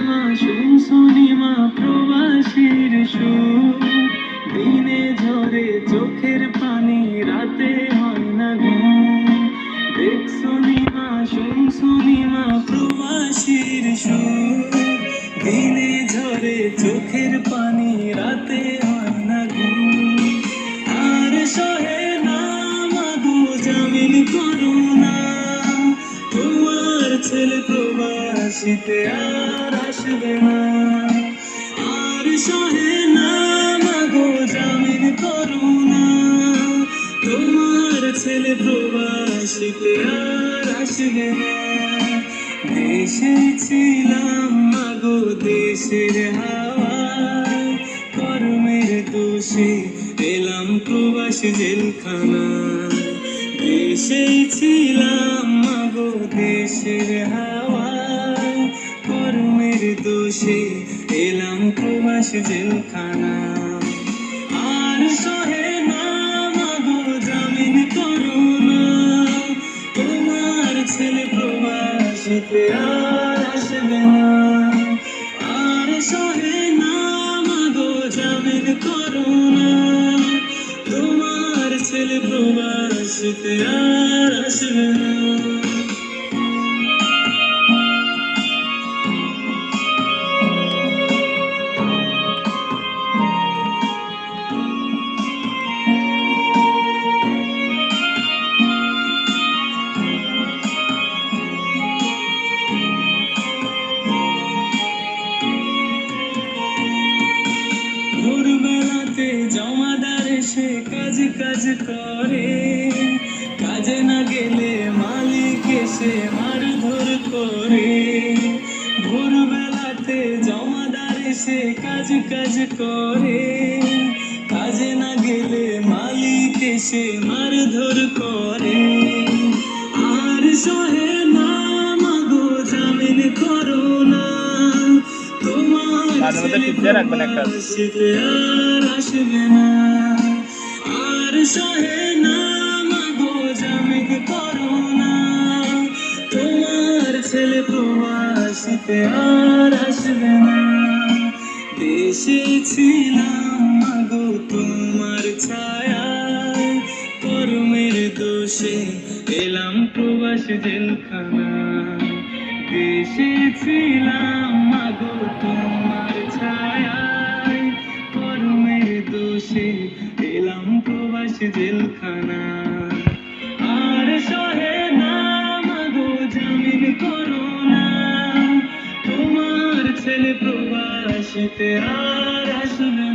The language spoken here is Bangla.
মা শুনশুনি মা প্রবাসীর সুর। চোখের পানি, রাতে হয় না ঘুম। দেখছনি মা শুনশুনি মা প্রবাসীর সুর। চোখের প্রবাসীতে আর আসবে না। আর সহে না মাগো জামিন করুণা। তোমার ছেলে প্রবাসীতে আর আসবে না। দেশে ছিলাম মাগো দেশের হাওয়ায়। কর্মের দোষে এলাম প্রবাসী জেলখানা দেশে ছিলাম মাগো দেশের কর্মের দোষে এলাম প্রবাসী জেলখানা। আর সহে না জামিন করুণা। তোমার ছেলে প্রবাসীতে আসবে না। আর সহে না জামিন করুণা। তোমার ছেলে প্রবাসীতে আসবে না। ভোরবেলাতে জমাদার এসে কাজ কাজ করে? কাজে না গেলে মালিক এসে মারধর করে। ভোরবেলাতে জমাদার এসে কাজ কাজ করে। কাজে না গেলে মালিক এসে মারধর করে। আর সহে না মাগো জামিন করো না। তোমার মাঝে আসবে না আর সহে না মাগো জামিন করো না তোমার ছেলে প্রবাসীতে আর আসবে না দেশে ছিলাম মাগো তোমার ছায়ায়। কর্মের দোষে এলাম প্রবাস জেলখানা দেশে ছিলাম দোষে এলাম প্রবাস জেলখানা। আর সহে না মাগো জামিন করো না। তোমার ছেলে প্রবাসীতে আর আসবে